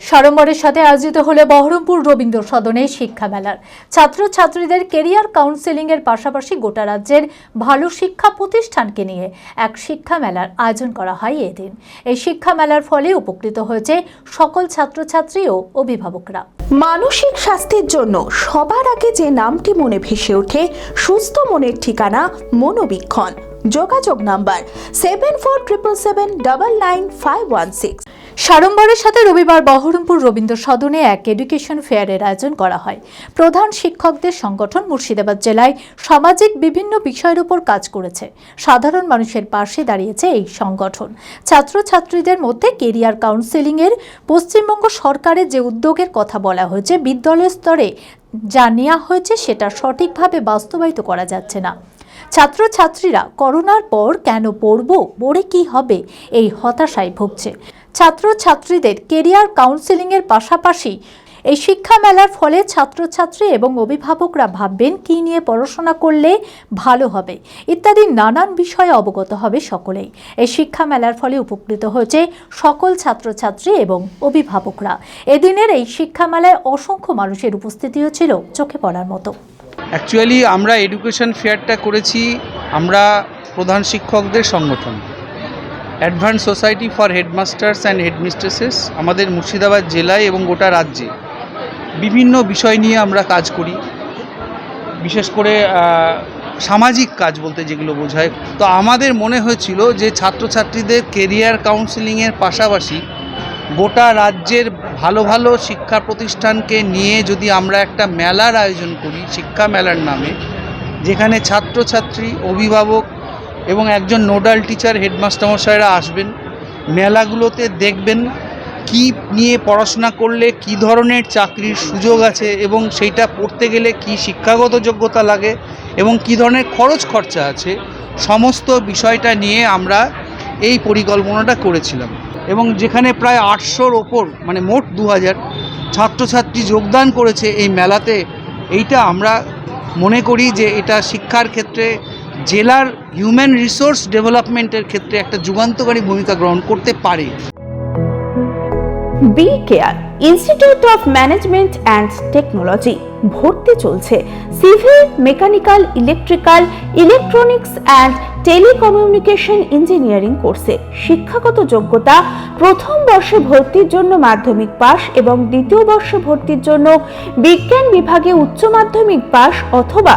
সাড়ম্বরের সাথে আয়োজিত হলো বহরমপুর রবীন্দ্র সদনে শিক্ষা মেলার। ছাত্রছাত্রীদের কেরিয়ার কাউন্সেলিং এর পাশাপাশি গোটা রাজ্যের ভালো শিক্ষা প্রতিষ্ঠানকে নিয়ে এক শিক্ষা মেলার আয়োজন করা হয় এদিন। এই শিক্ষা মেলার ফলে উপকৃত হয়েছে সকল ছাত্রছাত্রী ও অভিভাবকরা। মানসিক স্বাস্থ্যের জন্য সবার আগে যে নামটি মনে ভেসে ওঠে, সুস্থ মনের ঠিকানা মনোবীক্ষণ। যোগাযোগ number seven four triple seven double nine five one six সাড়ম্বরের সাথে রবিবার বহরমপুর রবীন্দ্র সদনে এক এডুকেশন ফেয়ারের আয়োজন করা হয়। প্রধান শিক্ষকদের সংগঠন মুর্শিদাবাদ জেলায় সামাজিক বিভিন্ন বিষয়ের উপর কাজ করেছে। সাধারণ মানুষের পাশে দাঁড়িয়েছে এই সংগঠন। ছাত্রছাত্রীদের মধ্যে কেরিয়ার কাউন্সেলিং এর পশ্চিমবঙ্গ সরকারের যে উদ্যোগের কথা বলা হয়েছে, বিদ্যালয় স্তরে যা নেওয়া হয়েছে সেটা সঠিকভাবে বাস্তবায়িত করা যাচ্ছে না। ছাত্রছাত্রীরা করোনার পর কেন পড়ব, পড়ে কি হবে, এই হতাশায় ভুগছে। ছাত্রছাত্রীদের কেরিয়ার কাউন্সেলিংয়ের পাশাপাশি এই শিক্ষা মেলার ফলে ছাত্রছাত্রী এবং অভিভাবকরা ভাববেন কী নিয়ে পড়াশোনা করলে ভালো হবে। ইত্যাদি নানান বিষয়ে অবগত হবে সকলেই। এই শিক্ষা মেলার ফলে উপকৃত হয়েছে সকল ছাত্রছাত্রী এবং অভিভাবকরা। এদিনের এই শিক্ষা মেলায় অসংখ্য মানুষের উপস্থিতিও ছিল চোখে পড়ার মতো। অ্যাকচুয়ালি আমরা এডুকেশন ফেয়ারটা করেছি। আমরা প্রধান শিক্ষকদের সংগঠন। Advance society for headmasters and headmistresses আমাদের মুর্শিদাবাদ জেলায় এবং গোটা রাজ্যে। বিভিন্ন বিষয় নিয়ে আমরা কাজ করি। বিশেষ করে সামাজিক কাজ বলতে যেগুলো বোঝায়। তো আমাদের মনে হয়েছিল যে ছাত্রছাত্রীদের কেরিয়ার কাউন্সিলিংয়ের পাশাপাশি গোটা রাজ্যের ভালো ভালো শিক্ষা প্রতিষ্ঠানকে নিয়ে যদি আমরা একটা মেলার আয়োজন করি, শিক্ষা মেলার নামে, যেখানে ছাত্রছাত্রী, অভিভাবক এবং একজন নোডাল টিচার হেডমাস্টার মশাইরা আসবেন। মেলাগুলোতে দেখবেন কি নিয়ে পড়াশোনা করলে, কি ধরনের চাকরির সুযোগ আছে এবং সেইটা পড়তে গেলে কি শিক্ষাগত যোগ্যতা লাগে এবং কি ধরনের খরচ খরচা আছে, সমস্ত বিষয়টা নিয়ে আমরা এই পরিকল্পনাটা করেছিলাম। এবং যেখানে প্রায় আটশোর ওপর মানে মোট দু হাজার ছাত্রছাত্রী যোগদান করেছে এই মেলাতে, এইটা আমরা মনে করি যে এটা শিক্ষার ক্ষেত্রে জেলার হিউম্যান রিসোর্স ডেভেলপমেন্টের ক্ষেত্রে একটা যুগান্তকারী ভূমিকা গ্রহণ করতে পারে। B care institute of management and technology ভর্তি চলছে। Civil mechanical electrical electronics and telecommunication engineering কোর্সে শিক্ষাগত যোগ্যতা, প্রথম বর্ষে ভর্তির জন্য মাধ্যমিক পাস এবং দ্বিতীয় বর্ষে ভর্তির জন্য বিজ্ঞান বিভাগে উচ্চ মাধ্যমিক পাস অথবা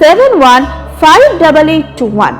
seven one five double eight two one